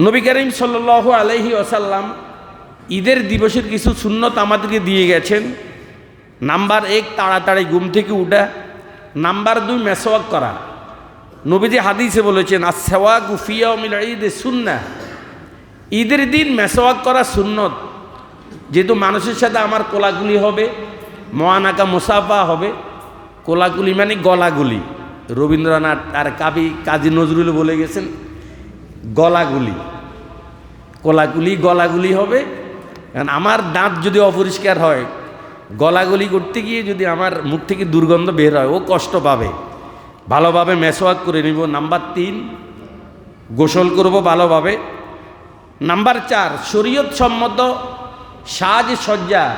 নবী করিম সাল্ল আলহি আসাল্লাম ঈদের দিবসের কিছু সুন্নত আমাদেরকে দিয়ে গেছেন। নাম্বার এক, তাড়াতাড়ি ঘুম থেকে উঠা। নাম্বার দুই, মেসওয়াক করা। নবীজি হাদিসে বলেছেন আর সেওয়া গুফিয়া মিল ঈদ সুন্না। ঈদের দিন মেসওয়াক করা সুন্নত। যেহেতু মানুষের সাথে আমার কোলাগুলি হবে মহানাকা মুসাফা হবে কোলাগুলি মানে গলাগুলি। রবীন্দ্রনাথ আর কাবি কাজী নজরুল বলে গেছেন গলাগুলি। কোলাগুলি গলাগুলি হবে। কারণ আমার দাঁত যদি অপরিষ্কার হয়, গলাগুলি করতে গিয়ে যদি আমার মুখ থেকে দুর্গন্ধ বের হয়, ও কষ্ট পাবে। ভালোভাবে মেসওয়াক করে নিব। নাম্বার তিন, গোসল করব ভালোভাবে। নাম্বার চার শরীয়ত সম্মত সাজ সজ্জা।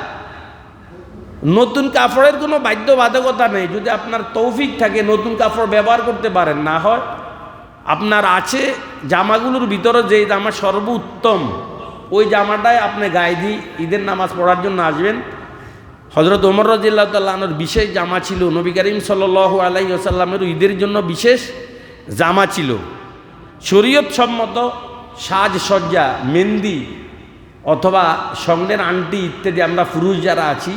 নতুন কাপড়ের কোনো বাধ্যবাধকতা নেই। যদি আপনার তৌফিক থাকে, নতুন কাপড় ব্যবহার করতে পারেন। না হয় আপনার আছে জামাগুলোর ভিতরে যে জামা সর্বোত্তম, ওই জামাটাই আপনি গায়ে দিয়ে ঈদের নামাজ পড়ার জন্য আসবেন। হজরত ওমর রাজিল্লাহ তাল্লাহর বিশেষ জামা ছিল, নবী করিম সাল আলাই আসাল্লামের ঈদের জন্য বিশেষ জামা ছিল। শরীয়ত সম্মত সাজসজ্জা, মেহেন্দি অথবা স্বর্ণের আংটি ইত্যাদি আমরা পুরুষ যারা আছি,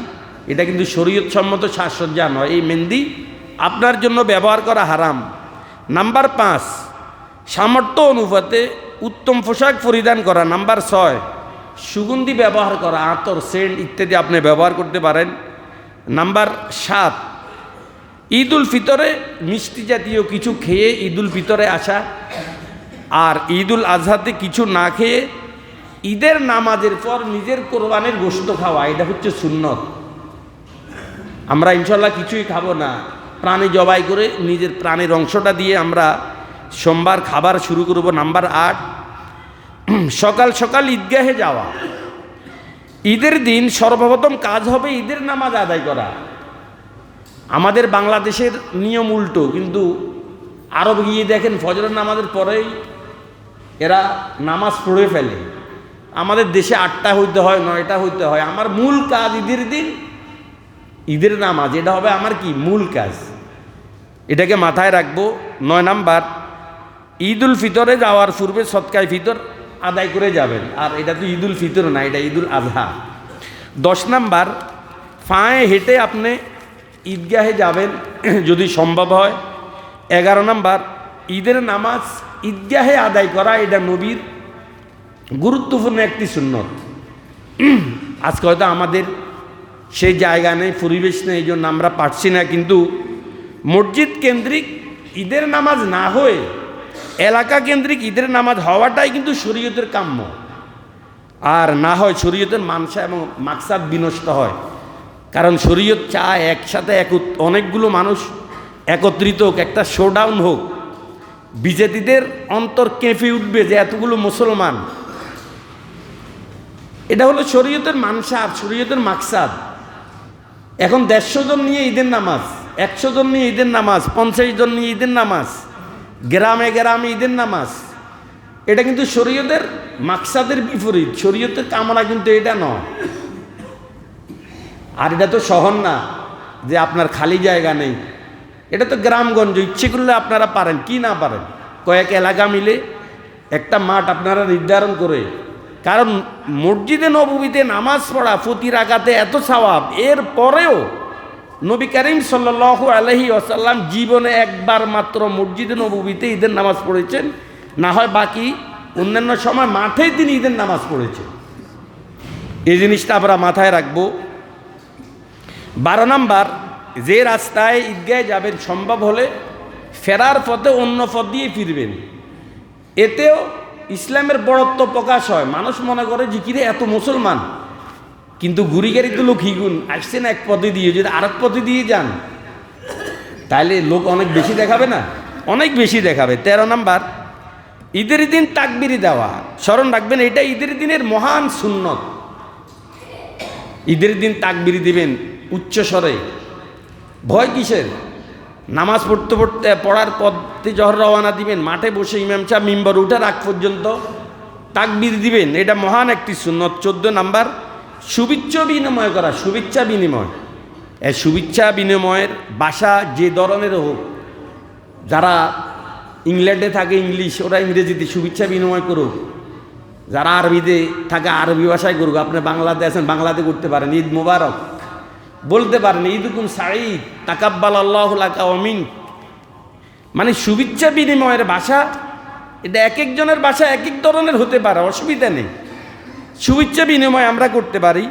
এটা কিন্তু শরীয়ত সম্মত সাজসজ্জা নয়। এই মেহেন্দি আপনার জন্য ব্যবহার করা হারাম। নাম্বার পাঁচ সামর্থ্য অনুপাতে উত্তম পোশাক পরিধান করা। নাম্বার ছয়, সুগন্ধি ব্যবহার করা, আতর, সেন্ট ইত্যাদি আপনি ব্যবহার করতে পারেন। নাম্বার সাত ঈদ উল ফিতরে মিষ্টি জাতীয় কিছু খেয়ে ঈদ উল ফিতরে আসা। আর ঈদ উল আজহাতে কিছু না খেয়ে ঈদের নামাজের পর নিজের কোরবানের গোস্ত খাওয়া, এটা হচ্ছে সুন্নত। আমরা ইনশাল্লাহ কিছুই খাব না। প্রাণী জবাই করে নিজের প্রাণের অংশটা দিয়ে আমরা সোমবার খাবার শুরু করব নাম্বার আট। সকাল সকাল ঈদগাহে যাওয়া। ঈদের দিন সর্বপ্রথম কাজ হবে ঈদের নামাজ আদায় করা। আমাদের বাংলাদেশের নিয়ম উল্টো, কিন্তু আরব গিয়ে দেখেন ফজরের নামাজের পরেই এরা নামাজ পড়ে ফেলে। আমাদের দেশে আটটা হইতে হয়, নয়টা হইতে হয়। আমার মূল কাজ ঈদের দিন ঈদের নামাজ। এটা হবে আমার কি? মূল কাজ। এটাকে মাথায় রাখব। নয় নাম্বার ঈদ উল ফিতরে যাওয়ার পূর্বে সৎকায় ফিতর আদায় করে যাবেন। আর এটা তো ঈদুল ফিতর না, এটা ঈদুল আজহা দশ নাম্বার, ফাঁয়ে হেঁটে আপনি ঈদগাহে যাবেন যদি সম্ভব হয়। এগারো নাম্বার, ঈদের নামাজ ঈদগাহে আদায় করা, এটা নবীর গুরুত্বপূর্ণ একটি সুন্নত। আজকে হয়তো আমাদের সেই জায়গা নেই, পরিবেশ নেই, এই জন্য আমরা পারছি না, কিন্তু মসজিদ কেন্দ্রিক ঈদের নামাজ না হয়ে এলাকা কেন্দ্রিক ঈদের নামাজ হওয়াটাই কিন্তু শরীয়তের কাম্য। আর না হয় শরীয়তের মানসা এবং মাকসাদ বিনষ্ট হয়। কারণ শরীয়ত চায় একসাথে এক অনেকগুলো মানুষ একত্রিত হোক, একটা শোডাউন হোক। বিজেপিদের অন্তর কেঁপে উঠবে যে এতগুলো মুসলমান। এটা হলো শরীয়তের মানসা আর শরীয়তের মাকসাদ। এখন দেড়শো জন নিয়ে ঈদের নামাজ, একশো জন নিয়ে ঈদের নামাজ, পঞ্চাশ জন নিয়ে ঈদের নামাজ। গ্রামে গ্রামে ঈদের নামাজ। এটা কিন্তু শরীয়তের মাকসাদের বিপরীত। শরীয়তের কামনা কিন্তু এটা নয়। আর এটা তো শহর না, যে আপনার খালি জায়গা নেই। এটা তো গ্রামগঞ্জ, ইচ্ছে করলে আপনারা পারেন, কি না পারেন? কয়েক এলাকা মিলে একটা মাঠ আপনারা নির্ধারণ করে। কারণ মসজিদে নবীতে নামাজ পড়া, প্রতি রাগাতে এত স্বভাব এর পরেও নবী করিম সাল্ল আলহি আসাল্লাম জীবনে একবার মাত্র মসজিদে নবীতে ঈদের নামাজ পড়েছেন। না হয় বাকি অন্যান্য সময় মাঠেই তিনি ঈদের নামাজ পড়েছেন। এই জিনিসটা আমরা মাথায় রাখব। বারো নাম্বার, যে রাস্তায় ঈদগায় যাবেন সম্ভব হলে ফেরার পথে অন্য পথ দিয়ে ফিরবেন। এতেও ইসলামের বড়ত্ব প্রকাশ হয়। মানুষ মনে করে যে, কিরে, এত মুসলমান? কিন্তু ঘুরি গাড়িতে লোক হিগুন, আসছেন এক পথে দিয়ে, যদি আরেক পথে দিয়ে যান তাহলে লোক অনেক বেশি দেখাবে না? অনেক বেশি দেখাবে। তেরো নাম্বার, ঈদের দিন তাকবিরি দেওয়া। স্মরণ রাখবেন, এটা ঈদের দিনের মহান সুন্নত। ঈদের দিন তাকবিরি দিবেন উচ্চ স্বরে। ভয় কিসের? নামাজ পড়তে পড়তে, পড়ার পথে জহর রওয়ানা দিবেন, মাঠে বসে ইমাম সাহেব মিম্বর উঠার আগ পর্যন্ত তাকবির দিবেন। এটা মহান একটি সুন্নত। চোদ্দ নাম্বার শুভেচ্ছা বিনিময় করা শুভেচ্ছা বিনিময়। এই শুভেচ্ছা বিনিময়ের ভাষা যে ধরনের হোক, যারা ইংল্যান্ডে থাকে ইংলিশ, ওরা ইংরেজিতে শুভেচ্ছা বিনিময় করুক। যারা আরবিতে থাকে আরবি ভাষায় করুক, আপনি বাংলাতে আছেন, বাংলাতে করতে পারেন, ঈদ মুবারক। বলতে পারেন, ঈদুকুম সাঈদ তাকাব্বাল আল্লাহ অমিন মানে। শুভেচ্ছা বিনিময়ের ভাষা, এটা এক একজনের ভাষা এক এক ধরনের হতে পারে, অসুবিধা নেই। শুভেচ্ছা বিনিময় আমরা করতে পারি।